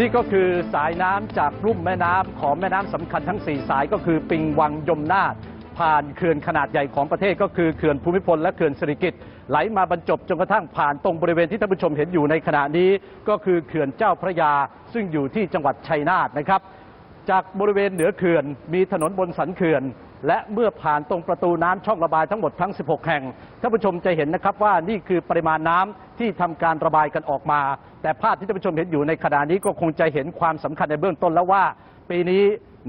นี่ก็คือสายน้ำจากรุ่มแม่น้ำของแม่น้ำสำคัญทั้ง 4 สายก็คือปิงวังยมนาถผ่านเขื่อนขนาดใหญ่ของประเทศก็คือเขื่อนภูมิพลและเขื่อนสิริกิติ์ไหลมาบรรจบจนกระทั่งผ่านตรงบริเวณที่ท่านผู้ชมเห็นอยู่ในขณะนี้ก็คือเขื่อนเจ้าพระยา ซึ่งอยู่ที่จังหวัดชัยนาทนะครับ จากบริเวณเหนือเขื่อนมีถนนบนสันเขื่อน และเมื่อผ่านตรงประตูน้ำช่องระบายทั้งหมดทั้ง 16 แห่ง ท่านผู้ชมจะเห็นนะครับว่านี่คือปริมาณน้ำที่ทำการระบายกันออกมา แต่ภาพที่ท่านผู้ชมเห็นอยู่ในขณะนี้ก็คงจะเห็นความสำคัญในเบื้องต้นแล้วว่า ปีนี้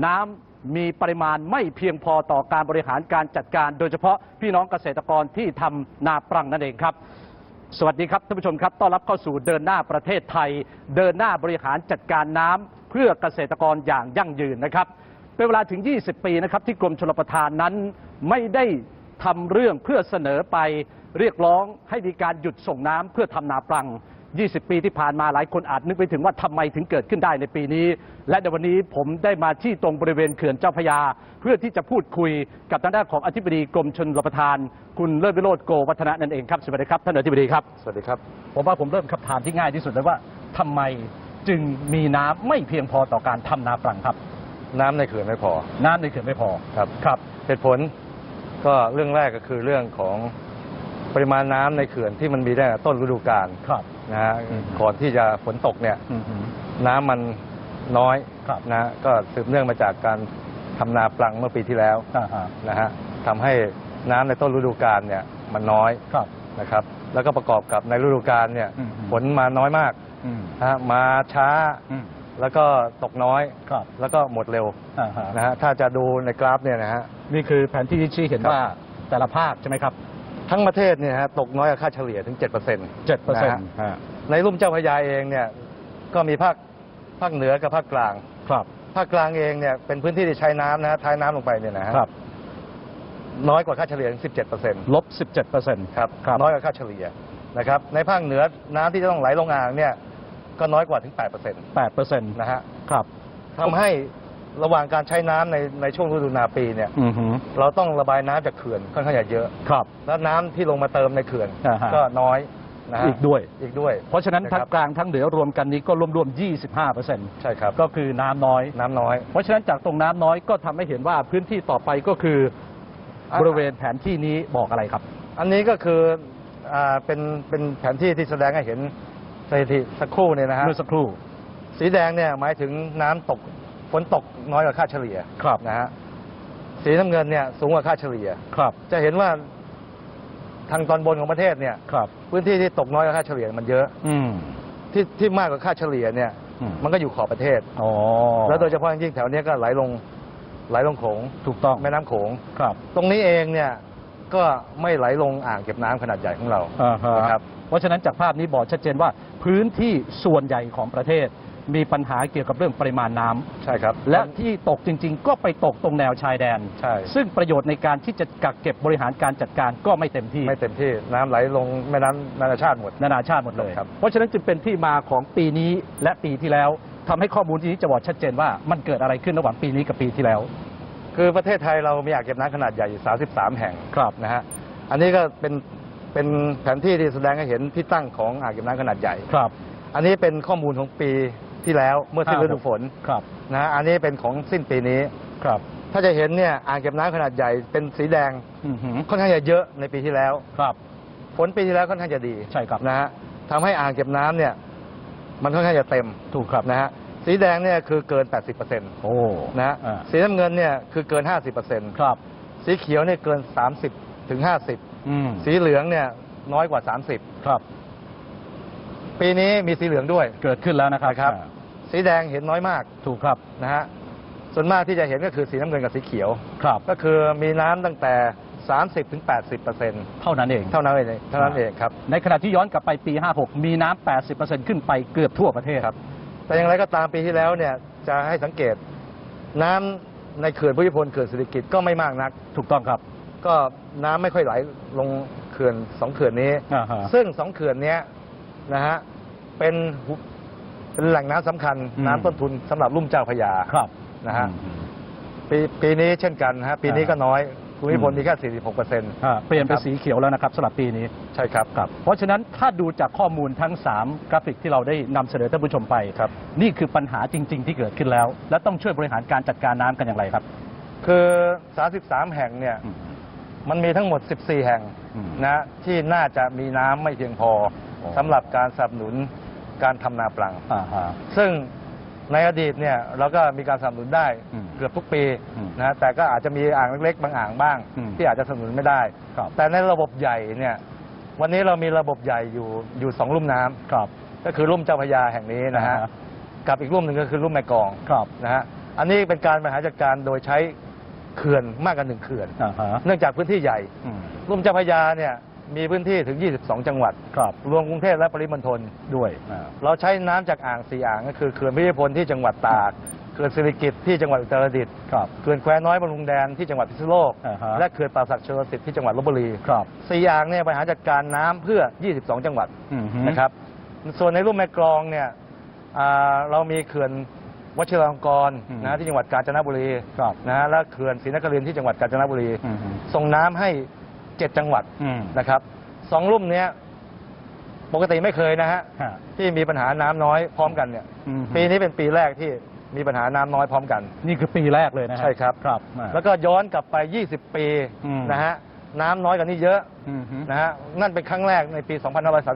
น้ำมีปริมาณไม่เพียงพอต่อการบริหารการจัดการ โดยเฉพาะพี่น้องเกษตรกรที่ทำนาปรังนั่นเองครับสวัสดีครับท่านผู้ชมครับต้อนรับเข้าสู่เดินหน้าประเทศไทย เดินหน้าบริหารจัดการน้ำเพื่อเกษตรกรอย่างยั่งยืนนะครับ เป็นเวลาถึง 20 ปีนะครับที่กรมชลประทานนั้นไม่ได้ทำเรื่องเพื่อเสนอไปเรียกร้องให้มีการหยุดส่งน้ำเพื่อทำนาปรัง 20 ปีที่ผ่านมาหลายคนอาจนึกไปถึงว่าทำไมถึงเกิดขึ้นได้ในปีนี้ และในวันนี้ผมได้มาที่ตรงบริเวณเขื่อนเจ้าพระยา เพื่อที่จะพูดคุยกับทางด้านของอธิบดีกรมชนรับประทาน คุณเลิศวิโรจน์โกวัฒนะนั่นเองครับสวัสดีครับท่านอธิบดีครับ สวัสดีครับ ผมว่าผมเริ่มคำถามที่ง่ายที่สุดเลยว่าทำไมจึงมีน้ำไม่เพียงพอต่อการทำนาปรังครับ น้ำในเขื่อนไม่พอน้ำในเขื่อนไม่พอครับ ครับ เหตุผลก็เรื่องแรกก็คือเรื่องของปริมาณน้ำในเขื่อนที่มันมีได้ต้นฤดูกาลครับ นะฮะอืม ก่อนที่จะฝนตกเนี่ย อือหือน้ำมันน้อยครับ นะฮะก็สืบเนื่องมาจากการทำนาปลังเมื่อปีที่แล้วอ่าฮะนะฮะทำให้น้ำในต้นฤดูกาลเนี่ยมันน้อยครับ นะครับ แล้วก็ประกอบกับในฤดูกาลเนี่ยอืม ฝนมาน้อยมากอืม นะฮะมาช้าอืม แล้วก็ตกน้อย ครับแล้วก็หมดเร็วอ่าฮะนะฮะถ้าจะดูในกราฟเนี่ยนะฮะ นี่คือแผนที่ที่ชี้เห็นครับ ว่าแต่ละภาคใช่ไหมครับทั้งประเทศเนี่ยฮะตกน้อยกว่าค่าเฉลี่ยถึง 7%เจ็ดเปอร์เซ็นต์ในรุ่มเจ้าพระยาเองเนี่ยก็มีภาคภาคเหนือกับภาคกลาง ครับภาคกลางเองเนี่ยเป็นพื้นที่ที่ใช้น้ำนะฮะท้ายน้ำลงไปเนี่ยนะฮะครับน้อยกว่าค่าเฉลี่ยถึง 17%ลบสิบเจ็ดเปอร์เซ็นต์ ครับครับ น้อยกว่าค่าเฉลี่ยนะครับในภาคเหนือน้ำที่จะต้องไหลลงอ่างเนี่ย ก็น้อยกว่าถึง8%แปดเปอร์เซ็นต์นะฮะครับทำให้ระหว่างการใช้น้ำในในช่วงฤดูนาปีเนี่ย อือหือ เราต้องระบายน้ำจากเขื่อนค่อนข้างจะเยอะ ครับ แล้วน้ำที่ลงมาเติมในเขื่อนอ่าฮะ ก็น้อยนะฮะอีกด้วย อีกด้วยเพราะฉะนั้นคทั้รังบกลางทั้งเหนือรวมกันนี้ก็รวมๆ25เปอร์เซ็นต์ใช่ครับก็คือน้ำน้อย น้ำน้อยเพราะฉะนั้นจากตรงน้ำน้อยก็ทำให้เห็นว่าพื้นที่ต่อไปก็คืออะบริเวณแผนที่นี้บอกอะไรครับ อันนี้ก็คืออ่าเป็นเป็นแผนที่ที่แสดงให้เห็น สถิติสักครู่เนี่ยนะฮะเมื่อสักครู่ สีแดงเนี่ยหมายถึงน้ำตกฝนตกน้อยกว่าค่าเฉลี่ยครับ นะฮะสีน้ำเงินเนี่ยสูงกว่าค่าเฉลี่ย ครับจะเห็นว่าทางตอนบนของประเทศเนี่ย ครับ พื้นที่ที่ตกน้อยกว่าค่าเฉลี่ยมันเยอะ อืม ที่ที่มากกว่าค่าเฉลี่ยเนี่ย อืม มันก็อยู่ขอบประเทศ อ๋อแล้วโดยเฉพาะอย่างยิ่งแถวเนี้ยก็ไหลลงไหลลงโขงถูกต้องแม่น้ำโขง ครับ ตรงนี้เองเนี่ย ก็ไม่ไหลลงอ่างเก็บน้ำขนาดใหญ่ของเราอ่าฮะนะครับ เพราะฉะนั้นจากภาพนี้บอกชัดเจนว่าพื้นที่ส่วนใหญ่ของประเทศ มีปัญหาเกี่ยวกับเรื่องปริมาณน้ำใช่ครับ และที่ตกจริง ๆ ก็ไปตกตรงแนวชายแดน ใช่ ซึ่งประโยชน์ในการที่จะกักเก็บบริหารการจัดการก็ไม่เต็มที่ ไม่เต็มที่น้ำไหลลงแม่น้ำนานาชาติหมด นานาชาติหมดเลย ครับ เพราะฉะนั้นจึงเป็นที่มาของปีนี้และปีที่แล้วทำให้ข้อมูลที่นี้จะบอกชัดเจนว่ามันเกิดอะไรขึ้นระหว่างปีนี้กับปีที่แล้ว คือประเทศไทยเรามีอ่างเก็บน้ำขนาดใหญ่อยู่ 33 แห่งครับนะฮะอันนี้ก็เป็นเป็นแผนที่ที่แสดงให้เห็นที่ตั้งของอ่างเก็บน้ำขนาดใหญ่ครับ อันนี้เป็นข้อมูลของปีที่แล้วเมื่อสิ้นฤดูฝนครับนะฮะอันนี้เป็นของสิ้นปีนี้ครับ ถ้าจะเห็นเนี่ยอ่างเก็บน้ำขนาดใหญ่เป็นสีแดงอือหือค่อนข้างจะเยอะในปีที่แล้วครับฝนปีที่แล้วค่อนข้างจะดีใช่ครับนะฮะทำให้อ่างเก็บน้ำเนี่ย มันค่อนข้างจะเต็มถูกครับนะฮะ สีแดงเนี่ยคือเกิน 80%นโอ้ะฮะอ่าสีน้ำเงินเนี่ยคือเกิน 50%ครับ สีเขียวเนี่ยเกิน 30ถึง50 อืมสีเหลืองเนี่ยน้อยกว่า ครับ 30 ปีนี้มีสีเหลืองด้วย เกิดขึ้นแล้วนะครับนะครับ อ่าสีแดงเห็นน้อยมากถูกครับนะฮะส่วนมากที่จะเห็นก็คือสีน้ำเงินกับสีเขียว ครับ ก็คือมีน้ำตั้งแต่ 30ถึง80เปอร์เซ็นต์เท่านั้นเองเท่านั้นเองเท่านั้นเองครับ ในขณะที่ย้อนกลับไปปี 56 มีน้ำ80%ขึ้นไปเกือบทั่วประเทศครับ แต่อย่างไรก็ตามปีที่แล้วเนี่ยจะให้สังเกต น้ำในเขื่อนพุทธิพลเขื่อนสิริกิติ์ก็ไม่มากนัก ถูกต้องครับ ก็น้ำไม่ค่อยไหลลงเขื่อนสองเขื่อนนี้อ่าฮะซึ่งสองเขื่อนเนี้ยนะฮะเป็นหุเป็นแหล่งน้ำสำคัญอืมน้ำต้นทุนสำหรับลุ่มเจ้าพระยาครับนะฮะอืมปีปีนี้เช่นกันนะฮะปีนี้อ่าก็น้อย ภูมิพลมีแค่ 46เปอร์เซ็นต์อ่าเปลี่ยนเป็นครับสีเขียวแล้วนะครับสำหรับปีนี้ ใช่ครับ ครับ เพราะฉะนั้นถ้าดูจากข้อมูลทั้ง 3 กราฟิกที่เราได้นำเสนอท่านผู้ชมไปครับ นี่คือปัญหาจริง ๆ ที่เกิดขึ้นแล้ว และต้องช่วยบริหารการจัดการน้ำกันอย่างไรครับ คือ 33 แห่งเนี่ย อืมมันมีทั้งหมด 14 แห่งอืมนะที่น่าจะมีน้ำไม่เพียงพอโอ้ สำหรับการสนับสนุนการทำนาปลัง อ่าฮะซึ่ง ในอดีตเนี่ยเราก็มีการสนับสนุนได้อืมเกือบทุกปีอืมนะฮะแต่ก็อาจจะมีอ่างเล็กๆ บางอ่างบ้าง อืมที่อาจจะสนับสนุนไม่ได้ ครับ แต่ในระบบใหญ่เนี่ยวันนี้เรามีระบบใหญ่อยู่อยู่สองลุ่มน้ำครับ ก็คือลุ่มเจ้าพระยาแห่งนี้นะฮะอ่าฮะ กับอีกลุ่มหนึ่งก็คือลุ่มแม่กลองครับนะฮะอันนี้เป็นการบริหารจัดการโดยใช้เขื่อนมากกว่าหนึ่งเขื่อน อ่าฮะเนื่องจากพื้นที่ใหญ่ อืม ลุ่มเจ้าพระยาเนี่ย มีพื้นที่ถึง 22 จังหวัด ครับรวมกรุงเทพและปริมณฑลด้วย อ่า เราใช้น้ำจากอ่างสี่อ่างก็คือเขื่อนพิพิพลที่จังหวัดตากเขื่อนสิริกิติ์ที่จังหวัดอุตรดิตถ์ครับ เขื่อนแควน้อยบำรุงแดนที่จังหวัดพิษณุโลก อ่าฮะ และเขื่อนป่าศักดิ์ชลสิทธิ์ที่จังหวัดลบบุรีครับสี่อ่างเนี่ยบริหารจัดการน้ำเพื่อ 22 จังหวัดอืมฮึนะครับ ส่วนในรุ่มแม่กลองเนี่ยอ่าเรามีเขื่อนวชิรลงกรณ์อืมนะที่จังหวัดกาญจนบุรีครับนะและเขื่อนศรีนครินทร์ที่จังหวัดกาญจนบุรี อืมฮึ ส่งน้ำให้ เจ็ดจังหวัดอืม นะครับสองรุ่มเนี้ยปกติไม่เคยนะฮะฮะที่มีปัญหาน้ำน้อยพร้อมกันเนี่ย อืมฮึปีนี้เป็นปีแรกที่มีปัญหาน้ำน้อยพร้อมกัน นี่คือปีแรกเลยนะฮะใช่ครับ ครับอ่า แล้วก็ย้อนกลับไป 20 ปีอืม นะฮะน้ำน้อยกว่านี้เยอะอืมฮึนะฮะนั่นเป็นครั้งแรกในปี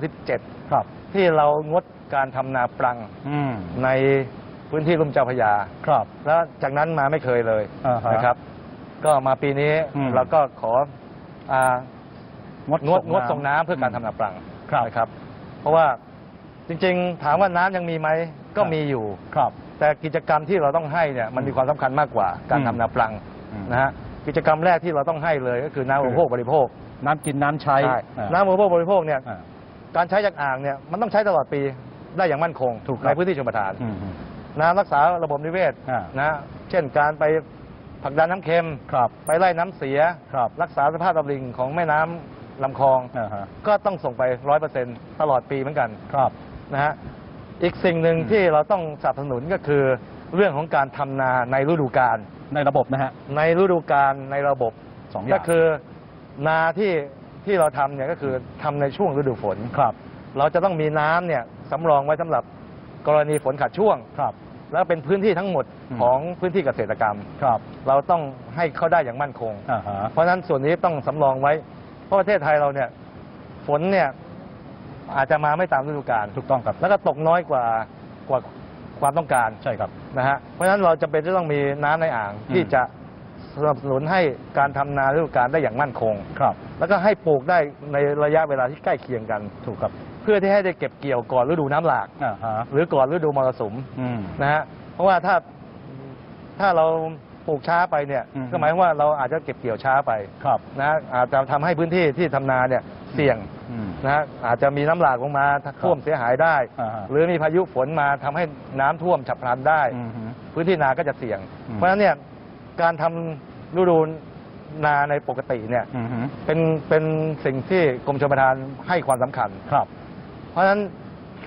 2537 ครับ ที่เรางดการทำนาปรังอืมในพื้นที่ลุ่มเจ้าพระยา ครับ แล้วจากนั้นมาไม่เคยเลยอ่าฮะนะครับ ก็มาปีนี้อืม เราก็ขอ อ่างดงดงดส่งน้ำเพื่อการทำนาปรังครับ นะครับ เพราะว่าจริงๆ ถามว่าน้ำยังมีไหมก็ครับมีอยู่ ครับ แต่กิจกรรมที่เราต้องให้เนี่ยมันมีความสำคัญมากกว่าการอืมทำนาปลังอืม นะฮะกิจกรรมแรกที่เราต้องให้เลยก็คือน้ำอุปโภคบริโภคน้ำกินน้ำใช้ใช่อ่าน้ำอุปโภคบริโภคเนี่ย อ่า การใช้จากอ่างเนี่ยมันต้องใช้ตลอดปีได้อย่างมั่นคงถูกครับ ในพื้นที่ชนประทาน อืมฮึน้ำรักษาระบบนิเวศอ่านะฮะเช่นการไป ผลักดันน้ำเค็ม ครับ ไปไล่น้ำเสีย ครับ รักษาสภาพลำลิงของแม่น้ำลำคลอง อ่าฮะก็ต้องส่งไปร้อยเปอร์เซ็นตลอดปีเหมือนกันครับ นะฮะ อีกสิ่งหนึ่งอืม ที่เราต้องสนับสนุนก็คือ เรื่องของการทำนาในฤดูกาล ในระบบนะฮะในฤดูกาลในระบบ สองอย่างก็คือนาที่ที่เราทำเนี่ยก็คือทำในช่วงฤดูฝน ครับ เราจะต้องมีน้ำเนี่ยสำรองไว้สำหรับกรณีฝนขาดช่วง ครับ แล้วเป็นพื้นที่ทั้งหมดอืมของพื้นที่เกษตรกรรม ครับ เราต้องให้เขาได้อย่างมั่นคง อ่าฮะ เพราะฉะนั้นส่วนนี้ต้องสำรองไว้ เพราะประเทศไทยเราเนี่ยฝนเนี่ยอาจจะมาไม่ตามฤดูกาลถูกต้องครับ แล้วก็ตกน้อยกว่ากว่าความต้องการใช่ครับ นะฮะเพราะฉะนั้นเราจะเป็นจะต้องมีน้ำในอ่างอืม ที่จะสนับสนุนให้การทำนาฤดูกาลได้อย่างมั่นคง ครับ แล้วก็ให้ปลูกได้ในระยะเวลาที่ใกล้เคียงกัน ถูกครับ เพื่อที่ให้ได้เก็บเกี่ยวก่อนฤดูน้ำหลาก อ่าฮะหรือก่อนฤดูมรสุมอืม นะฮะเพราะว่าถ้าถ้าเราปลูกช้าไปเนี่ยอืม ก็หมายความว่าเราอาจจะเก็บเกี่ยวช้าไปครับนะฮะอาจจะทำให้พื้นที่ที่ทำนาเนี่ยเสี่ยงอืม นะฮะอาจจะมีน้ำหลากลงมาท่วมเสียหายได้ อ่าฮะ หรือมีพายุฝนมาทำให้น้ำท่วมฉับพลันได้ อืมฮึ พื้นที่นาก็จะเสี่ยง อืม เพราะฉะนั้นเนี่ยการทำฤดูนาในปกติเนี่ย อืมฮึเป็นเป็นสิ่งที่กรมชลประทานให้ความสำคัญ ครับ เพราะฉะนั้น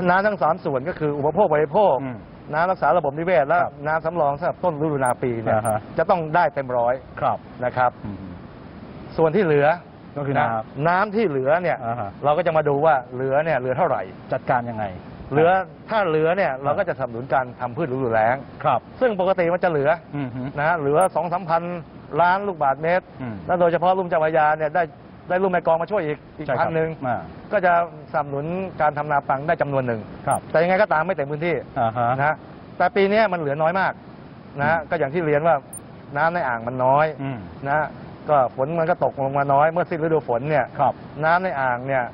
น้ำทั้งสามส่วนก็คืออุปโภคบริโภค อืมน้ำรักษาระบบนิเวศ และครับน้ำสำรองสำหรับต้นฤดูนาปีเนี่ยอ่าฮะ จะต้องได้เต็มร้อยครับ นะครับอืมฮึส่วนที่เหลือก็คือนะน้น้ำที่เหลือเนี่ยอ่าฮะ เราก็จะมาดูว่าเหลือเนี่ยเหลือเท่าไหร่ำจัดการยังไง เหลือถ้าเหลือเนี่ยเราก็จะสนับสนุนการทำพืชฤดูแล้ง ครับซึ่งปกติมันจะเหลืออืมฮึ นะฮะเหลือสองสามพันล้านลูกบาทเมตร อืม แล้วโดยเฉพาะลุ่มเจ้าพระยาเนี่ยได้ ได้ลุ่มแม่กลองมาช่วยอีกอีกใช่คพัรันบหนึ่งอ่า ก็จะสนับสนุนการทำนาปังได้จำนวนหนึ่ง ครับแต่ยังไงก็ตามไม่เต็มพื้นที่อ่าฮะ นะฮะแต่ปีนี้มันเหลือน้อยมากนะฮะก็อย่างที่เรียนว่าน้ำในอ่างมันน้อยอืมนะฮะก็ฝนมันก็ตกลงมาน้อย เมื่อสิ้นฤดูฝนเนี่ยครับ น้ำในอ่างเนี่ย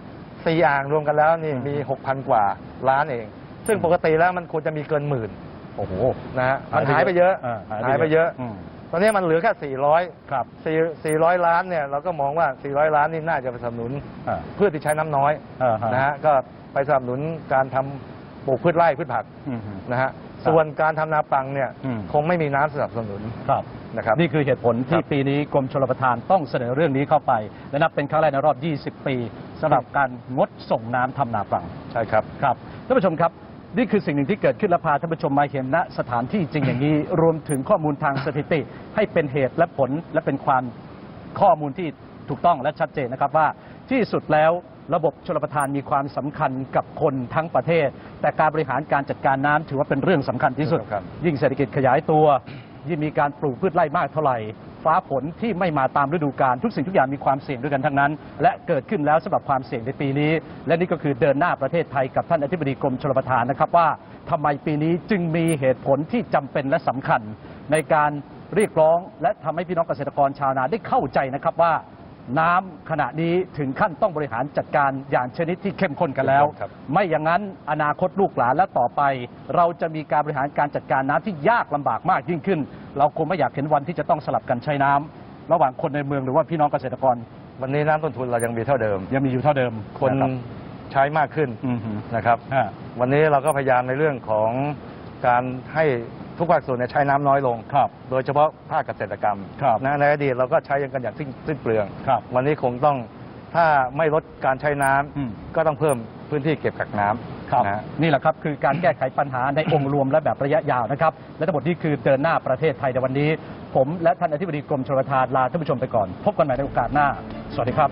สี่อ่างรวมกันแล้วนี่อืม มีหกพันกว่าล้านเอง ซึ่งอืมปกติแล้วมันควรจะมีเกินหมื่นโอ้โหนะฮะมันหายไปเยอะาหายไปเยอะม ตอนนี้มันเหลือแค่สี่ร้อยครับสี่สี่ร้อยล้านเนี่ยเราก็มองว่าสี่ร้อยล้านนี่น่าจะไปสนับสนุนอ่าพืชที่ใช้น้ำน้อยอ่าฮะนะฮะก็ไปสนับสนุนการทำปลูกพืชไร่พืชผักอืมฮึนะฮะครับส่วนการทำนาปังเนี่ยอืมคงไม่มีน้ำสนับสนุนครับนะครับนี่คือเหตุผลที่ครับปีนี้กรมชลประทานต้องเสนอเรื่องนี้เข้าไป และนับเป็นครั้งแรกในรอบ 20 ปีสำหรับการงดส่งน้ำทำนาปลังใช่ครับครับท่านผู้ชมครับ นี่คือสิ่งหนึ่งที่เกิดขึ้นและพาท่านผู้ชมมาเห็นณสถานที่จริงอย่างนี้ รวมถึงข้อมูลทางสถิติ ให้เป็นเหตุและผลและเป็นความข้อมูลที่ถูกต้องและชัดเจนนะครับว่าที่สุดแล้วระบบชลประทานมีความสำคัญกับคนทั้งประเทศ แต่การบริหารการจัดการน้ำถือว่าเป็นเรื่องสำคัญที่สุดสำคัญยิ่งเศรษฐกิจขยายตัว ยิ่งมีการปลูกพืชไร่มากเท่าไหร่ ฟ้าฝนที่ไม่มาตามฤดูกาลทุกสิ่งทุกอย่างมีความเสี่ยงด้วยกันทั้งนั้น และเกิดขึ้นแล้วสำหรับความเสี่ยงในปีนี้ และนี่ก็คือเดินหน้าประเทศไทยกับท่านอธิบดีกรมชลประทานนะครับว่าทำไมปีนี้จึงมีเหตุผลที่จำเป็นและสำคัญ ในการเรียกร้อง และทำให้พี่น้องเกษตรกรชาวนาได้เข้าใจนะครับว่า น้ำขณะนี้ถึงขั้นต้องบริหารจัดการอย่างชนิดที่เข้มข้นกันแล้ว ครับ ไม่อย่างนั้นอนาคตลูกหลานและต่อไป เราจะมีการบริหารการจัดการน้ำที่ยากลำบากมากยิ่งขึ้น เราคงไม่อยากเห็นวันที่จะต้องสลับกันใช้น้ำระหว่างคนในเมืองหรือว่าพี่น้องเกษตรกรวันนี้น้ำต้นทุนเรายังมีเท่าเดิม ยังมีอยู่เท่าเดิมคนรับใช้มากขึ้นอือฮึนะครับ ฮะ วันนี้เราก็พยายามในเรื่องของการให้ ทุกภาคส่วนเนี่ยใช้น้ำน้อยลง ครับ โดยเฉพาะภาคเกษตรกรรมครับนะในอดีตเราก็ใช้กันอย่างสิ้นสิ้นเปลือง ครับวันนี้คงต้องถ้าไม่ลดการใช้น้ำอืม ก็ต้องเพิ่มพื้นที่เก็บกักน้ำครับ นะฮะ นี่แหละครับคือการแก้ไขปัญหาในองค์รวมและแบบระยะยาวนะครับ และทั้งหมดนี้คือเดินหน้าประเทศไทยในวันนี้ ผมและท่านอธิบดีกรมชลประทานลาท่านผู้ชมไปก่อน พบกันใหม่ในโอกาสหน้า สวัสดีครับ